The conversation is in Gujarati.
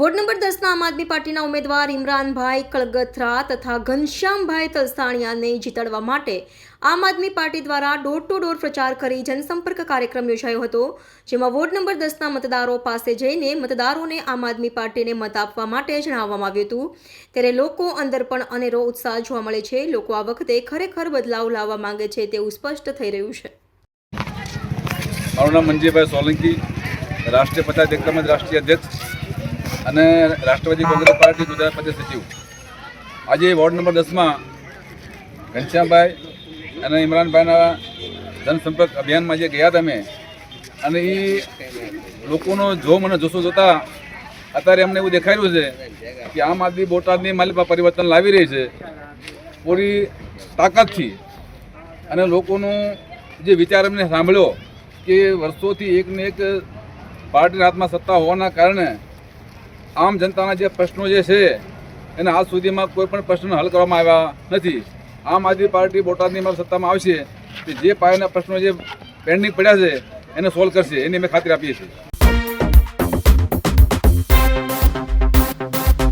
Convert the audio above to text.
વોર્ડ નંબર દસના આમ આદમી પાર્ટીના ઉમેદવાર ઇમરાનભાઈ કળગથરા તથા ઘનશ્યામભાઈ તલસાણિયાને જીતાડવા માટે આમ આદમી પાર્ટી દ્વારા ડોર ટુ ડોર પ્રચાર કરી જનસંપર્ક કાર્યક્રમ યોજાયો હતો, જેમાં વોર્ડ નંબર દસના મતદારો પાસે જઈને મતદારોને આમ આદમી પાર્ટીને મત આપવા માટે જણાવવામાં આવ્યું હતું. ત્યારે લોકો અંદર પણ અનેરો ઉત્સાહ જોવા મળે છે. લોકો આ વખતે ખરેખર બદલાવ લાવવા માંગે છે તેવું સ્પષ્ટ થઈ રહ્યું છે. મારું નામ મંજીભાઈ સોલંકી, રાષ્ટ્રીય પંચાયત એકમજ રાષ્ટ્રીય અધ્યક્ષ. અને રાષ્ટ્રવાદી કોંગ્રેસ પાર્ટી ગુજરાત પ્રદેશ સચિવ. આજે વોર્ડ નંબર દસમાં ઘનશ્યામભાઈ અને ઇમરાનભાઈના જનસંપર્ક અભિયાનમાં જે ગયા તમે, અને એ લોકોનો જોમ અને જોશો જોતા અત્યારે અમને એવું દેખાયું છે કે આમ આદમી બોટાદની માલિકા પરિવર્તન લાવી રહી છે, પૂરી તાકાતથી. અને લોકોનું જે વિચાર અમને સાંભળ્યો કે વર્ષોથી એકને એક પાર્ટીના હાથમાં સત્તા હોવાના કારણે આમ જનતાના જે પ્રશ્નો જે છે, એને આજ સુધીમાં કોઈ પણ પ્રશ્ન હલ કરવામાં આવ્યા નથી. આમ આદમી પાર્ટી બોટાદની મારી સત્તામાં આવશે કે જે પાયાના પ્રશ્નો જે પેન્ડિંગ પડ્યા છે, એને સોલ્વ કરશે. એની અમે ખાતરી આપીએ છીએ.